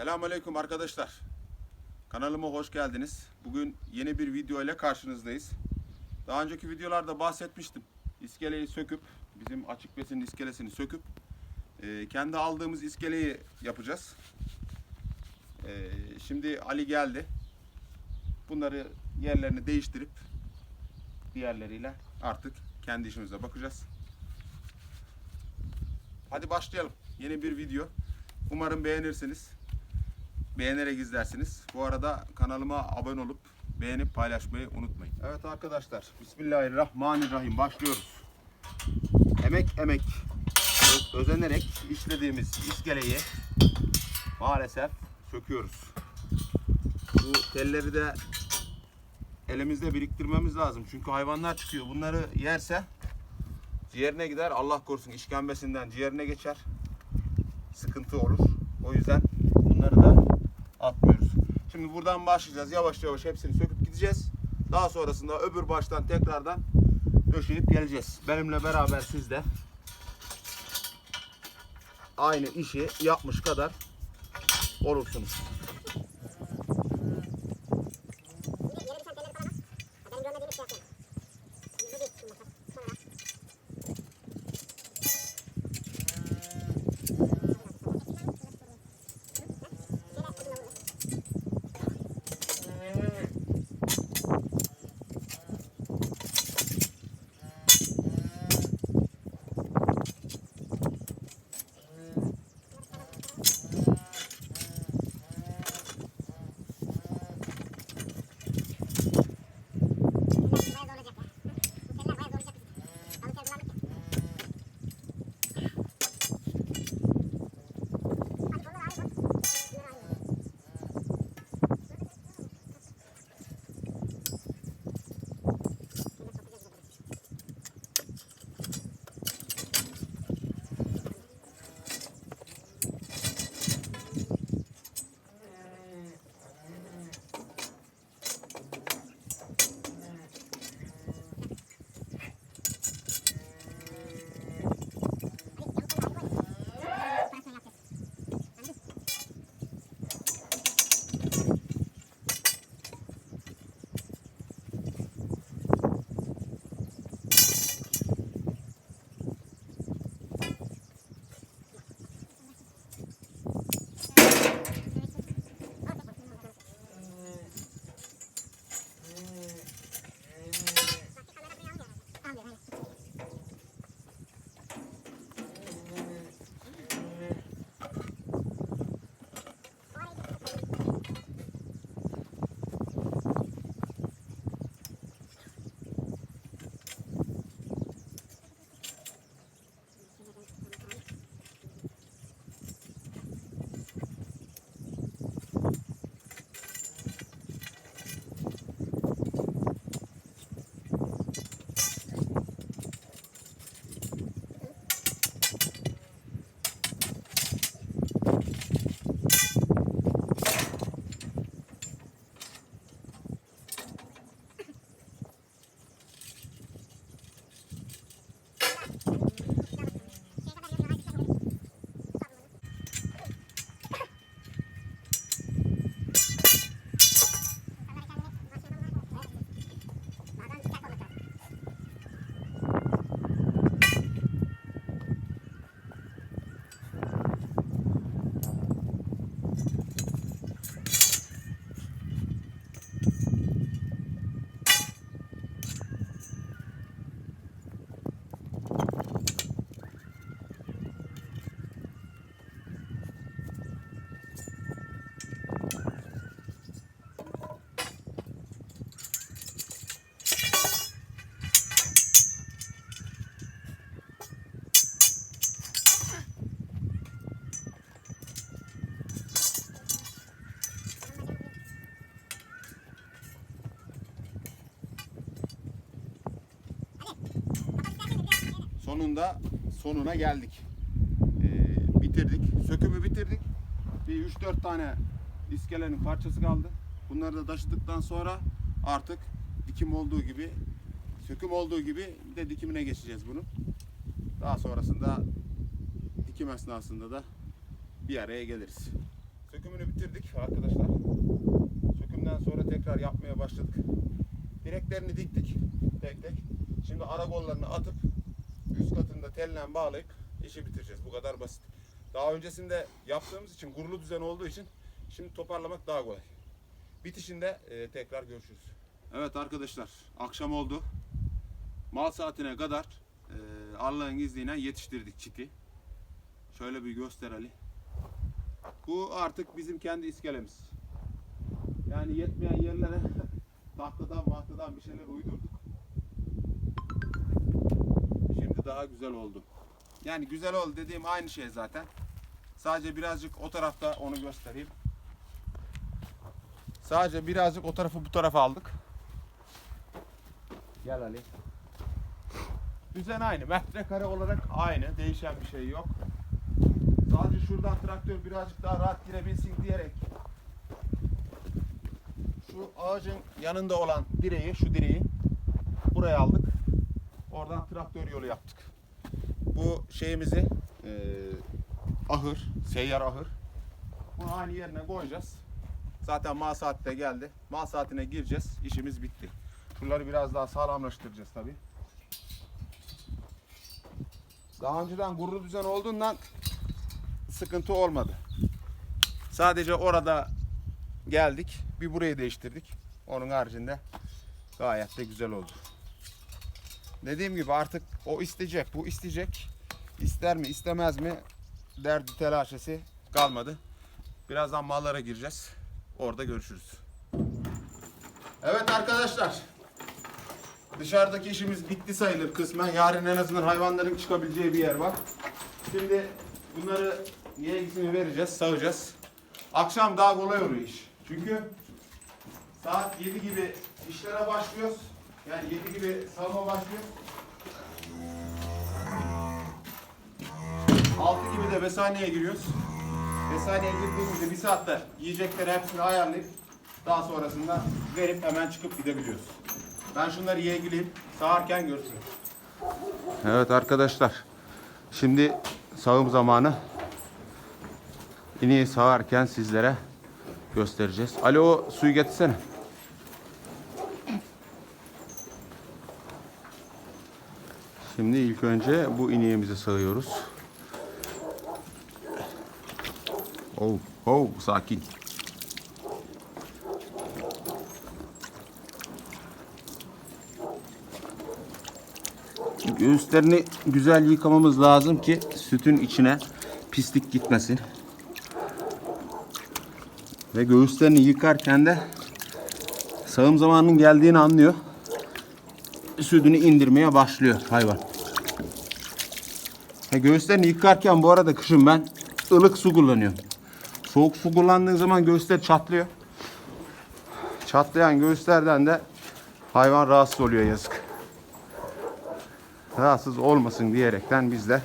Selamünaleyküm arkadaşlar. Kanalıma hoş geldiniz. Bugün yeni bir video ile karşınızdayız. Daha önceki videolarda bahsetmiştim. İskeleyi söküp, bizim açık besinin iskelesini söküp, e, kendi aldığımız iskeleyi yapacağız. E, şimdi Ali geldi. Bunları yerlerini değiştirip, diğerleriyle artık kendi işimize bakacağız. Hadi başlayalım. Yeni bir video. Umarım beğenirsiniz. Beğenerek izlersiniz. Bu arada kanalıma abone olup beğenip paylaşmayı unutmayın. Evet arkadaşlar. Bismillahirrahmanirrahim. Başlıyoruz. Emek emek özenerek işlediğimiz iskeleyi maalesef söküyoruz. Bu telleri de elimizde biriktirmemiz lazım. Çünkü hayvanlar çıkıyor. Bunları yerse ciğerine gider. Allah korusun işkembesinden ciğerine geçer. Sıkıntı olur. O yüzden. Şimdi buradan başlayacağız. Yavaş yavaş hepsini söküp gideceğiz. Daha sonrasında öbür baştan tekrardan döşeyip geleceğiz. Benimle beraber siz de aynı işi yapmış kadar olursunuz. Sonunda sonuna geldik. Ee, bitirdik. Sökümü bitirdik. Bir 3-4 tane iskelenin parçası kaldı. Bunları da taşıdıktan sonra artık dikim olduğu gibi söküm olduğu gibi de dikimine geçeceğiz bunu. Daha sonrasında dikim esnasında da bir araya geliriz. Sökümünü bitirdik arkadaşlar. Sökümden sonra tekrar yapmaya başladık. Direklerini diktik tek tek. Şimdi ara kollarını atıp üst katında telle bağlayıp işi bitireceğiz. Bu kadar basit. Daha öncesinde yaptığımız için gurulu düzen olduğu için şimdi toparlamak daha kolay. Bitişinde e, tekrar görüşürüz. Evet arkadaşlar akşam oldu. Mal saatine kadar e, Allah'ın izniyle yetiştirdik çiti. Şöyle bir göster Ali. Bu artık bizim kendi iskelemiz. Yani yetmeyen yerlere tahtadan mahtadan bir şeyler uydurduk. Şimdi daha güzel oldu. Yani güzel oldu dediğim aynı şey zaten. Sadece birazcık o tarafta onu göstereyim. Sadece birazcık o tarafı bu tarafa aldık. Gel Ali. Düzen aynı. Metrekare olarak aynı. Değişen bir şey yok. Sadece şuradan traktör birazcık daha rahat girebilsin diyerek şu ağacın yanında olan direği, şu direği buraya aldık. Oradan traktör yolu yaptık. Bu şeyimizi eee, ahır, seyyar ahır. Bunu aynı yerine koyacağız. Zaten mal saati de geldi. Mal saatine gireceğiz. İşimiz bitti. Şuraları biraz daha sağlamlaştıracağız tabi. Daha önceden gurur düzen olduğundan sıkıntı olmadı. Sadece orada geldik. Bir burayı değiştirdik. Onun haricinde gayet de güzel oldu. Dediğim gibi artık o isteyecek, bu isteyecek. İster mi, istemez mi derdi telaşesi kalmadı. Birazdan mallara gireceğiz. Orada görüşürüz. Evet arkadaşlar. Dışarıdaki işimiz bitti sayılır kısmen. Yarın en azından hayvanların çıkabileceği bir yer var. Şimdi bunları yegisini vereceğiz, sağacağız. Akşam daha kolay oluyor iş. Çünkü saat 7 gibi işlere başlıyoruz. Yani 7 gibi sağıma başlıyoruz. 6 gibi de besaneye giriyoruz. Besaneye girdiğimizde bir saatte yiyecekleri hepsini ayarlayıp daha sonrasında verip hemen çıkıp gidebiliyoruz. Ben şunları yeğileyim. Sağarken görüşürüz. Evet arkadaşlar. Şimdi sağım zamanı. İneği sağarken sizlere göstereceğiz. Alo suyu getirsene. Şimdi ilk önce bu ineğimizi sağıyoruz. Oh, oh, sakin. Göğüslerini güzel yıkamamız lazım ki sütün içine pislik gitmesin. Ve göğüslerini yıkarken de sağım zamanının geldiğini anlıyor. Sütünü indirmeye başlıyor hayvan. Ve göğüslerini yıkarken bu arada kışın ben ılık su kullanıyorum. Soğuk su kullandığın zaman göğüsler çatlıyor. Çatlayan göğüslerden de hayvan rahatsız oluyor yazık. Rahatsız olmasın diyerekten biz de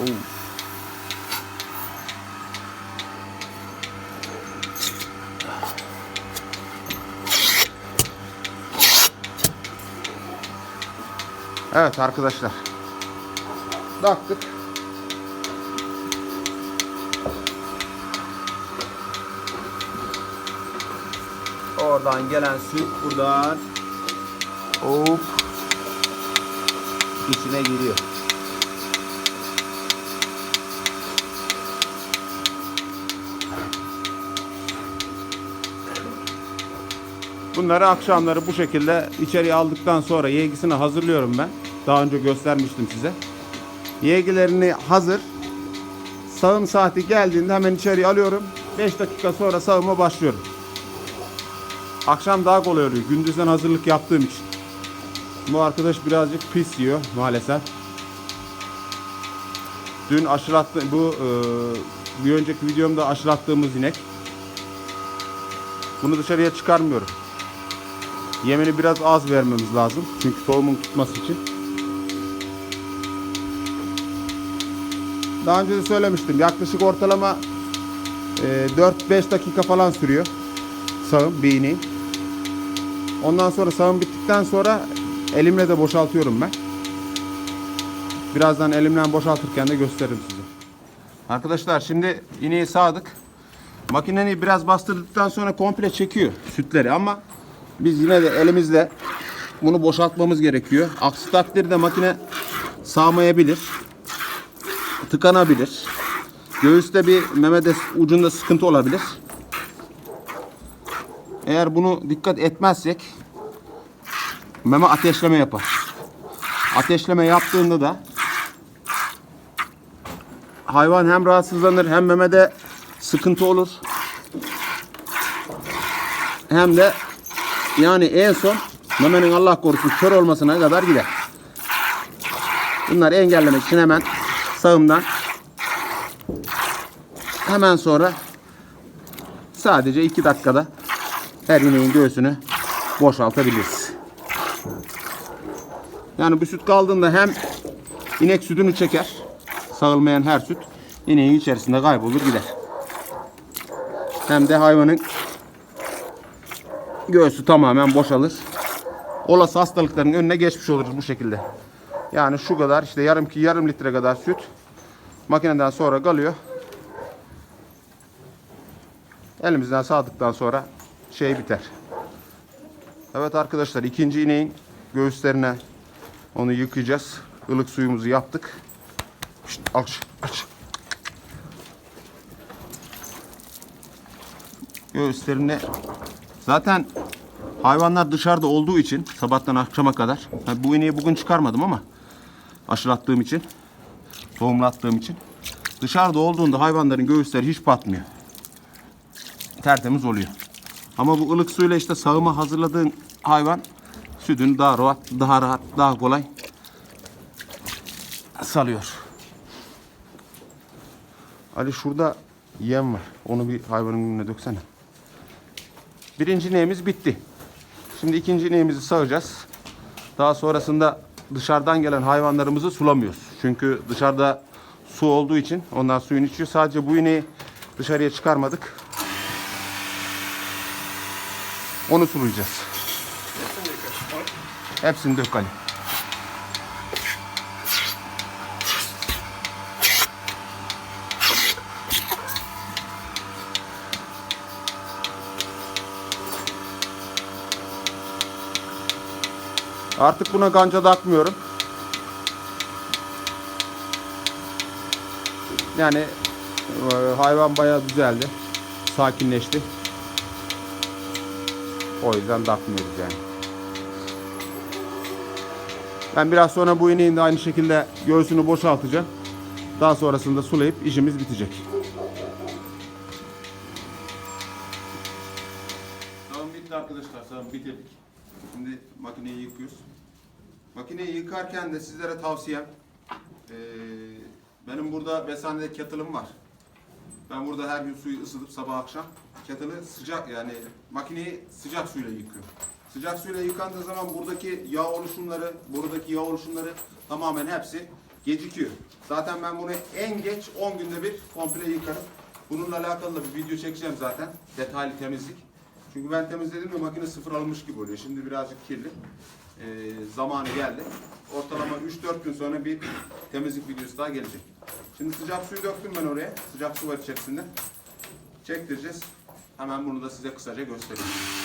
Oo. Evet arkadaşlar. Baktık. Oradan gelen süt buradan hop içine giriyor. Bunları akşamları bu şekilde içeriye aldıktan sonra yegisini hazırlıyorum ben. Daha önce göstermiştim size. Yegilerini hazır. Sağım saati geldiğinde hemen içeriye alıyorum. 5 dakika sonra sağıma başlıyorum. Akşam daha kolay oluyor. Gündüzden hazırlık yaptığım için. Bu arkadaş birazcık pis yiyor maalesef. Dün aşılattı bu e, bir önceki videomda aşılattığımız inek. Bunu dışarıya çıkarmıyorum. Yemini biraz az vermemiz lazım. Çünkü tohumun tutması için. Daha önce de söylemiştim. Yaklaşık ortalama e, 4-5 dakika falan sürüyor. Sağım bir. Ondan sonra sağım bittikten sonra Elimle de boşaltıyorum ben. Birazdan elimle boşaltırken de gösteririm size. Arkadaşlar şimdi ineği sağdık. Makineyi biraz bastırdıktan sonra komple çekiyor sütleri ama biz yine de elimizle bunu boşaltmamız gerekiyor. Aksi takdirde makine sağmayabilir. Tıkanabilir. Göğüste bir memede ucunda sıkıntı olabilir. Eğer bunu dikkat etmezsek meme ateşleme yapar. Ateşleme yaptığında da hayvan hem rahatsızlanır hem memede sıkıntı olur. Hem de yani en son memenin Allah korusun kör olmasına kadar gider. Bunları engellemek için hemen sağımdan hemen sonra sadece 2 dakikada her ineğin göğsünü boşaltabiliriz. Yani bu süt kaldığında hem inek sütünü çeker. Sağılmayan her süt ineğin içerisinde kaybolur gider. Hem de hayvanın göğsü tamamen boşalır. Olası hastalıkların önüne geçmiş oluruz bu şekilde. Yani şu kadar işte yarım ki yarım litre kadar süt makineden sonra kalıyor. Elimizden sağdıktan sonra şey biter. Evet arkadaşlar ikinci ineğin göğüslerine onu yıkayacağız. Ilık suyumuzu yaptık. Şşt, aç, aç. Göğüslerine zaten hayvanlar dışarıda olduğu için sabahtan akşama kadar bu ineği bugün çıkarmadım ama aşılattığım için tohumlattığım için dışarıda olduğunda hayvanların göğüsleri hiç batmıyor tertemiz oluyor. Ama bu ılık suyla işte sağıma hazırladığın hayvan sütünü daha rahat, daha rahat, daha kolay salıyor. Ali şurada yem var. Onu bir hayvanın önüne döksene. Birinci ineğimiz bitti. Şimdi ikinci ineğimizi sağacağız. Daha sonrasında dışarıdan gelen hayvanlarımızı sulamıyoruz. Çünkü dışarıda su olduğu için onlar suyunu içiyor. Sadece bu ineği dışarıya çıkarmadık. Onu sulayacağız. Hepsini dök Ali. Artık buna ganca takmıyorum. Yani e, hayvan bayağı düzeldi. Sakinleşti. O yüzden takmıyoruz yani. Ben biraz sonra bu ineğin de aynı şekilde göğsünü boşaltacağım. Daha sonrasında sulayıp işimiz bitecek. Sağım bitti arkadaşlar. Sağım bitirdik. Şimdi makineyi yıkıyoruz. Makineyi yıkarken de sizlere tavsiyem eee, benim burada besanede kettle'ım var. Ben burada her gün suyu ısıtıp sabah akşam kettle'ı sıcak yani makineyi sıcak suyla yıkıyorum. Sıcak suyla yıkandığı zaman buradaki yağ oluşumları, buradaki yağ oluşumları tamamen hepsi gecikiyor. Zaten ben bunu en geç 10 günde bir komple yıkarım. Bununla alakalı da bir video çekeceğim zaten. Detaylı temizlik. Çünkü ben temizledim ve makine sıfır alınmış gibi oluyor. Şimdi birazcık kirli. Ee, zamanı geldi. Ortalama 3-4 gün sonra bir temizlik videosu daha gelecek. Şimdi sıcak suyu döktüm ben oraya. Sıcak su var içerisinde. Çektireceğiz. Hemen bunu da size kısaca göstereyim.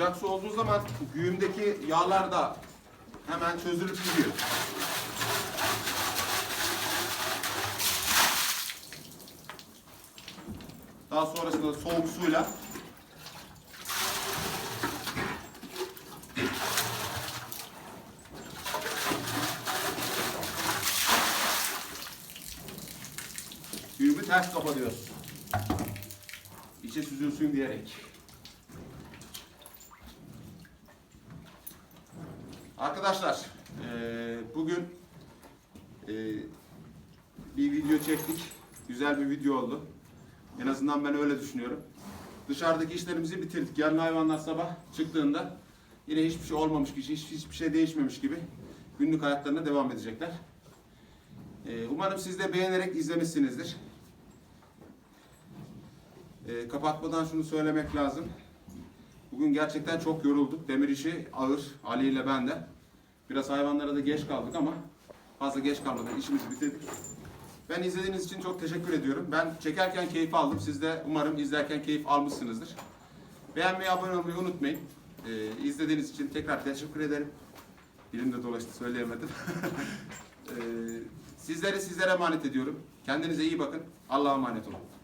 Sıcak su olduğu zaman güğümdeki yağlar da hemen çözülüp gidiyor. Daha sonrasında soğuk suyla güğümü ters kapatıyoruz. İçe süzülsün diyerek. Arkadaşlar eee, bugün video çektik. Güzel bir video oldu. En azından ben öyle düşünüyorum. Dışarıdaki işlerimizi bitirdik. Yarın hayvanlar sabah çıktığında yine hiçbir şey olmamış gibi, hiç, hiçbir şey değişmemiş gibi günlük hayatlarına devam edecekler. Ee, umarım siz de beğenerek izlemişsinizdir. Ee, kapatmadan şunu söylemek lazım. Bugün gerçekten çok yorulduk. Demir işi ağır. Ali ile ben de. Biraz hayvanlara da geç kaldık ama fazla geç kalmadan işimizi bitirdik. Ben izlediğiniz için çok teşekkür ediyorum. Ben çekerken keyif aldım. Siz de umarım izlerken keyif almışsınızdır. Beğenmeyi, abone olmayı unutmayın. Ee, izlediğiniz için tekrar teşekkür ederim. Dilimde dolaştı söyleyemedim. ee, sizleri sizlere emanet ediyorum. Kendinize iyi bakın. Allah'a emanet olun.